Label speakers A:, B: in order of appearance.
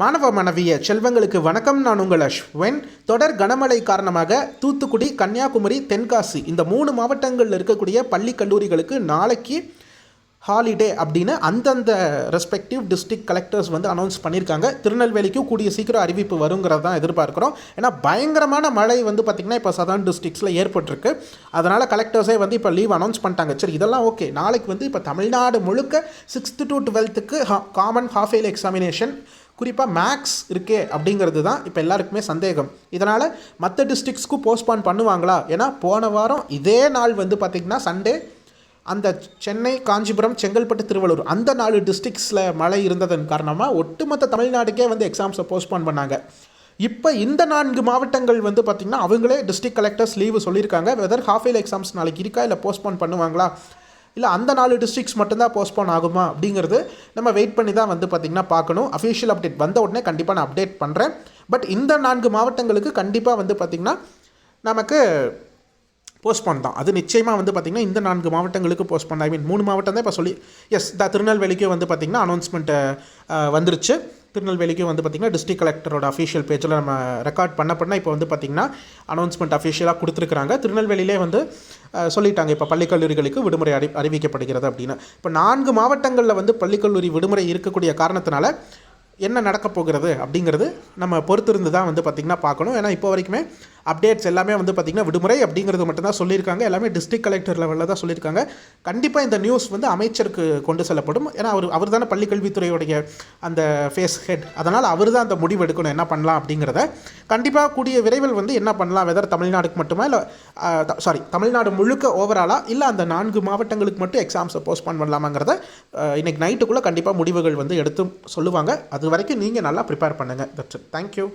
A: மாணவ மாணவிய செல்வங்களுக்கு வணக்கம். நான் உங்கள் அஸ்வன். தொடர் கனமழை காரணமாக தூத்துக்குடி கன்னியாகுமரி தென்காசி இந்த மூணு மாவட்டங்களில் இருக்கக்கூடிய பள்ளி கல்லூரிகளுக்கு நாளைக்கு ஹாலிடே அப்படின்னு அந்தந்த ரெஸ்பெக்டிவ் டிஸ்ட்ரிக்ட் கலெக்டர்ஸ் வந்து அனௌன்ஸ் பண்ணியிருக்காங்க. திருநெல்வேலிக்கும் கூடிய சீக்கிரம் அறிவிப்பு வருங்கிறது தான் எதிர்பார்க்குறோம். ஏன்னா பயங்கரமான மழை வந்து பார்த்திங்கன்னா இப்போ சதர்ன் டிஸ்ட்ரிக்ஸில் ஏற்பட்டிருக்கு. அதனால் கலெக்டர்ஸே வந்து இப்போ லீவ் அனௌன்ஸ் பண்ணிட்டாங்க. சரி இதெல்லாம் ஓகே நாளைக்கு வந்து இப்போ தமிழ்நாடு முழுக்க சிக்ஸ்த்து டு டுவெல்த்துக்கு காமன் ஹாஃப் இயர் எக்ஸாமினேஷன் குறிப்பாக மேக்ஸ் இருக்கே அப்படிங்கிறது தான் இப்போ எல்லாருக்குமே சந்தேகம். இதனால் மற்ற டிஸ்ட்ரிக்ஸ்க்கும் போஸ்ட்பான் பண்ணுவாங்களா? ஏன்னா போன வாரம் இதே நாள் வந்து பார்த்திங்கன்னா சண்டே அந்த சென்னை காஞ்சிபுரம் செங்கல்பட்டு திருவள்ளூர் அந்த நாலு டிஸ்ட்ரிக்ஸில் மழை இருந்ததன் காரணமாக ஒட்டுமொத்த தமிழ்நாடுக்கே வந்து எக்ஸாம்ஸை போஸ்ட்பான் பண்ணாங்க. இப்போ இந்த நான்கு மாவட்டங்கள் வந்து பார்த்திங்கன்னா அவங்களே டிஸ்ட்ரிக்ட் கலெக்டர்ஸ் லீவு சொல்லியிருக்காங்க. வெதர் ஹாஃப் இயர் எக்ஸாம்ஸ் நாளைக்கு இருக்கா இல்லை போஸ்ட்பான் பண்ணுவாங்களா? இல்லை அந்த நாலு டிஸ்ட்ரிக்ஸ் மட்டும்தான் போஸ்ட்போன் ஆகுமா அப்படிங்கிறது நம்ம வெயிட் பண்ணி தான் வந்து பார்த்திங்கன்னா பார்க்கணும். அஃபிஷியல் அப்டேட் வந்த உடனே கண்டிப்பாக நான் அப்டேட் பண்ணுறேன் பட் இந்த நான்கு மாவட்டங்களுக்கு கண்டிப்பாக வந்து பார்த்திங்கன்னா நமக்கு போஸ்ட்போன் தான். அது நிச்சயமாக வந்து பார்த்திங்கன்னா இந்த நான்கு மாவட்டங்களுக்கு போஸ்ட்போன் ஐ மீன் மூணு மாவட்டம் தான் இப்போ சொல்லி எஸ் த திருநெல்வேலிக்கு வந்து பார்த்திங்கன்னா அனௌன்ஸ்மெண்ட்டு வந்துருச்சு. திருநெல்வேலிக்கும் வந்து பார்த்திங்கன்னா டிஸ்ட்ரிக் கலெக்டரோட அஃபிஷியல் பேஜில் நம்ம ரெக்கார்ட் பண்ண பண்ண இப்போ வந்து பார்த்திங்கன்னா அனௌன்ஸ்மெண்ட் அஃபிஷியலாக கொடுத்துருக்குறாங்க. திருநெல்வேலியிலே வந்து சொல்லிட்டாங்க. இப்போ பள்ளிக்கல்லூரிகளுக்கு விடுமுறை அறி அறிவிக்கப்படுகிறது அப்படின்னு. இப்போ நான்கு மாவட்டங்களில் வந்து பள்ளிக்கல்லூரி விடுமுறை இருக்கக்கூடிய காரணத்தினால என்ன நடக்கப் போகிறது அப்படிங்கிறது நம்ம பொறுத்திருந்து தான் வந்து பார்த்திங்கன்னா பார்க்கணும். ஏன்னா இப்போ வரைக்குமே அப்டேட்ஸ் எல்லாமே வந்து பார்த்திங்கன்னா விடுமுறை அப்படிங்கிறது மட்டும்தான் சொல்லியிருக்காங்க. எல்லாமே டிஸ்ட்ரிக்ட் கலெக்டர் லெவலில் தான் சொல்லியிருக்காங்க. கண்டிப்பாக இந்த நியூஸ் வந்து அமைச்சருக்கு கொண்டு செல்லப்படும். ஏன்னா அவர் அவர் தானே பள்ளிக்கல்வித்துறையுடைய அந்த ஃபேஸ் ஹெட் அதனால் அவர் தான் அந்த முடிவு எடுக்கணும். என்ன பண்ணலாம் அப்படிங்கிறத கண்டிப்பாக கூடிய விரைவில் வந்து என்ன பண்ணலாம் வெதர் தமிழ்நாடுக்கு மட்டுமா இல்லை சாரி தமிழ்நாடு முழுக்க ஓவராலாக இல்லை அந்த நான்கு மாவட்டங்களுக்கு மட்டும் எக்ஸாம்ஸை போஸ்ட்பான் பண்ணலாமாங்கிறத இன்றைக்கி நைட்டுக்குள்ளே கண்டிப்பாக முடிவுகள் வந்து எடுத்து சொல்லுவாங்க. அது வரைக்கும் நீங்கள் நல்லா ப்ரிப்பேர் பண்ணுங்கள் தட்ஸ் தேங்க்யூ